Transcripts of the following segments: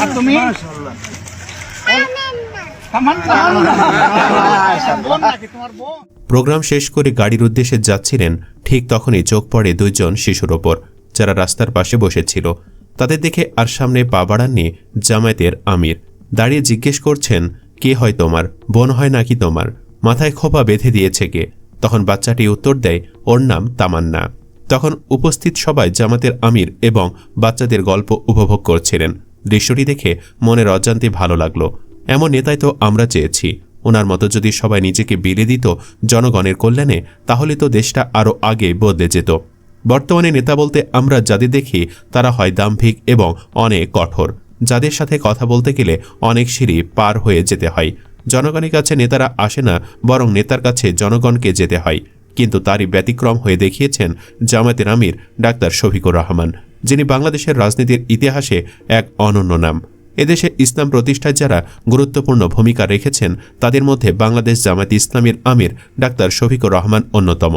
আর তুমি? প্রোগ্রাম শেষ করে গাড়ির উদ্দেশ্যে যাচ্ছিলেন, ঠিক তখনই চোখ পড়ে দুইজন শিশুর ওপর, যারা রাস্তার পাশে বসেছিল। তাদের দেখে আর সামনে পা বাড়াননি জামায়াতের আমির। দাঁড়িয়ে জিজ্ঞেস করছেন, কে হয় তোমার? বোন হয় নাকি তোমার? মাথায় খোপা বেঁধে দিয়েছে কে? তখন বাচ্চাটি উত্তর দেয়, ওর নাম তামান্না। তখন উপস্থিত সবাই জামাতের আমির এবং বাচ্চাদের গল্প উপভোগ করছিলেন। দৃশ্যটি দেখে মনের অজান্তে ভালো লাগল। এমন নেতাই তো আমরা চেয়েছি। ওনার মতো যদি সবাই নিজেকে বিলে দিত জনগণের কল্যাণে, তাহলে তো দেশটা আরও আগে বদলে যেত। বর্তমানে নেতা বলতে আমরা যাদের দেখি, তারা হয় দাম্ভিক এবং অনেক কঠোর। যাদের সাথে কথা বলতে গেলে অনেক সিঁড়ি পার হয়ে যেতে হয়। জনগণের কাছে নেতারা আসে না, বরং নেতার কাছে জনগণকে যেতে হয়। কিন্তু তারই ব্যতিক্রম হয়ে দেখিয়েছেন জামায়াতের আমির ডাক্তার শফিকুর রহমান। যিনি বাংলাদেশের রাজনীতির ইতিহাসে এক অনন্য নাম। এদেশে ইসলাম প্রতিষ্ঠায় যারা গুরুত্বপূর্ণ ভূমিকা রেখেছেন, তাদের মধ্যে বাংলাদেশ জামায়াত ইসলামের আমির ডাক্তার শফিকুর রহমান অন্যতম।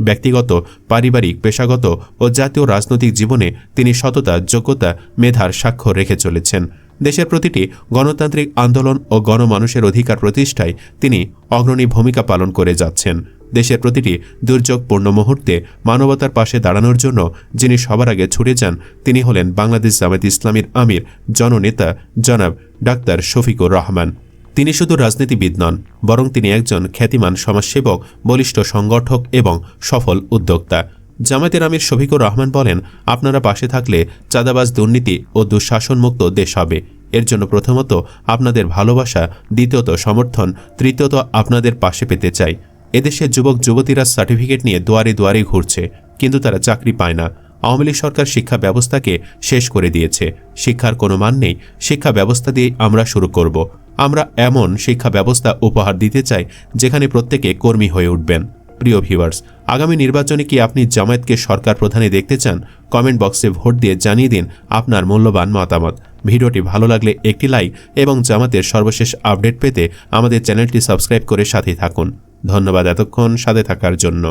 ব্যক্তিগত, পারিবারিক, পেশাগত ও জাতীয় রাজনৈতিক জীবনে তিনি সততা, যোগ্যতা, মেধার স্বাক্ষর রেখে চলেছেন। দেশের প্রতিটি গণতান্ত্রিক আন্দোলন ও গণমানুষের অধিকার প্রতিষ্ঠায় তিনি অগ্রণী ভূমিকা পালন করে যাচ্ছেন। দেশের প্রতিটি দুর্যোগপূর্ণ মুহূর্তে মানবতার পাশে দাঁড়ানোর জন্য যিনি সবার আগে ছুটে যান, তিনি হলেন বাংলাদেশ জামায়াত ইসলামীর আমির, জননেতা জনাব ডাক্তার শফিকুর রহমান। তিনি শুধু রাজনীতিবিদ নন, বরং তিনি একজন খ্যাতিমান সমাজসেবক, বলিষ্ঠ সংগঠক এবং সফল উদ্যোক্তা। জামায়াতের আমির শফিকুর রহমান বলেন, আপনারা পাশে থাকলে চাঁদাবাজ দুর্নীতি ও দুঃশাসনমুক্ত দেশ হবে। এর জন্য প্রথমত আপনাদের ভালোবাসা, দ্বিতীয়ত সমর্থন, তৃতীয়ত আপনাদের পাশে পেতে চাই। এদেশের যুবক যুবতীরা সার্টিফিকেট নিয়ে দুয়ারে দুয়ারে ঘুরছে, কিন্তু তারা চাকরি পায় না। আওয়ামী লীগ সরকার শিক্ষা ব্যবস্থাকে শেষ করে দিয়েছে। শিক্ষার কোনো মান নেই। শিক্ষা ব্যবস্থা দিয়ে আমরা শুরু করব। আমরা এমন শিক্ষা ব্যবস্থা উপহার দিতে চাই, যেখানে প্রত্যেকে কর্মী হয়ে উঠবেন। প্রিয় ভিউয়ার্স আগামী নির্বাচনে কি আপনি জামায়াতকে সরকার প্রধানে দেখতে চান? কমেন্ট বক্সে ভোট দিয়ে জানিয়ে দিন আপনার মূল্যবান মতামত। ভিডিওটি ভালো লাগলে একটি লাইক এবং জামাতের সর্বশেষ আপডেট পেতে আমাদের চ্যানেলটি সাবস্ক্রাইব করে সাথে থাকুন। ধন্যবাদ এতক্ষণ সাথে থাকার জন্য।